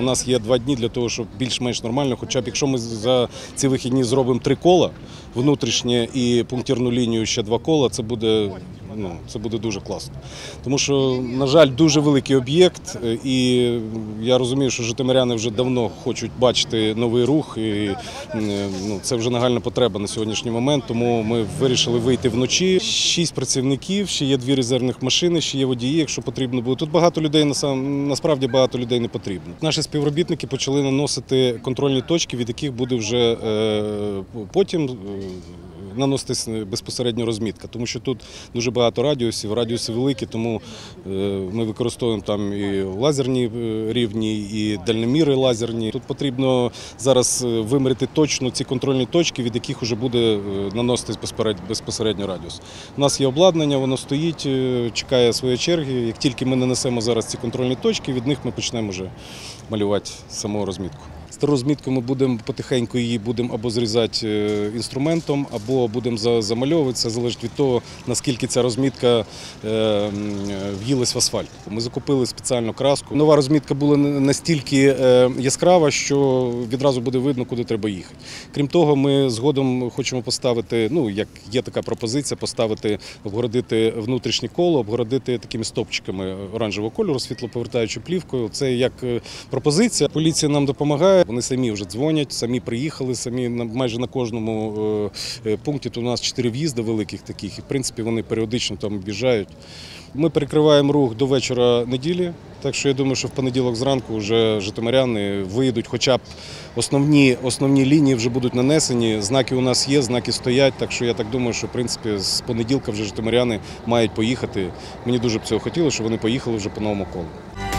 У нас є два дні для того, щоб більш-менш нормально. Хоча б якщо ми за ці вихідні зробимо три кола внутрішнє і пунктирну лінію ще два кола, це буде. Ну, це буде дуже класно. Тому що, на жаль, дуже великий об'єкт, е, і я розумію, що житомиряни вже давно хочуть бачити новий рух, і е, ну, це вже нагальна потреба на сьогоднішній момент. Тому ми вирішили вийти вночі. Шість працівників, ще є дві резервних машини, ще є водії, якщо потрібно буде. Тут багато людей насправді багато людей не потрібно. Наші співробітники почали наносити контрольні точки, від яких буде вже е, потім. Наноситись безпосередньо розмітка, тому що тут дуже багато радіусів, радіуси великі, тому е, ми використовуємо там і лазерні е, рівні, і дальноміри лазерні. Тут потрібно зараз е, виміряти точно ці контрольні точки, від яких вже буде наноситись безпосередньо радіус. У нас є обладнання, воно стоїть, чекає своєї черги. Як тільки ми нанесемо зараз ці контрольні точки, від них ми почнемо вже малювати саму розмітку. Стару розмітку ми будемо потихеньку її будемо або зрізати е, інструментом, або будемо за- замальовувати. Це залежить від того, наскільки ця розмітка е, в'їлась в асфальт. Ми закупили спеціальну краску. Нова розмітка була настільки е, яскрава, що відразу буде видно, куди треба їхати. Крім того, ми згодом хочемо поставити, ну як є така пропозиція, поставити, обгородити внутрішнє коло, обгородити такими стопчиками оранжевого кольору, світлоповертаючою плівкою. Це як е, пропозиція. Поліція нам допомагає. Вони самі вже дзвонять, самі приїхали, самі майже на кожному е, е, пункті. Тут у нас чотири в'їзди великих таких, і в принципі вони періодично там об'їжджають. Ми перекриваємо рух до вечора неділі. Так що я думаю, що в понеділок зранку вже житомиряни виїдуть, хоча б основні, основні лінії вже будуть нанесені. Знаки у нас є, знаки стоять. Так що я так думаю, що в принципі з понеділка вже житомиряни мають поїхати. Мені дуже б цього хотілося, щоб вони поїхали вже по новому колу.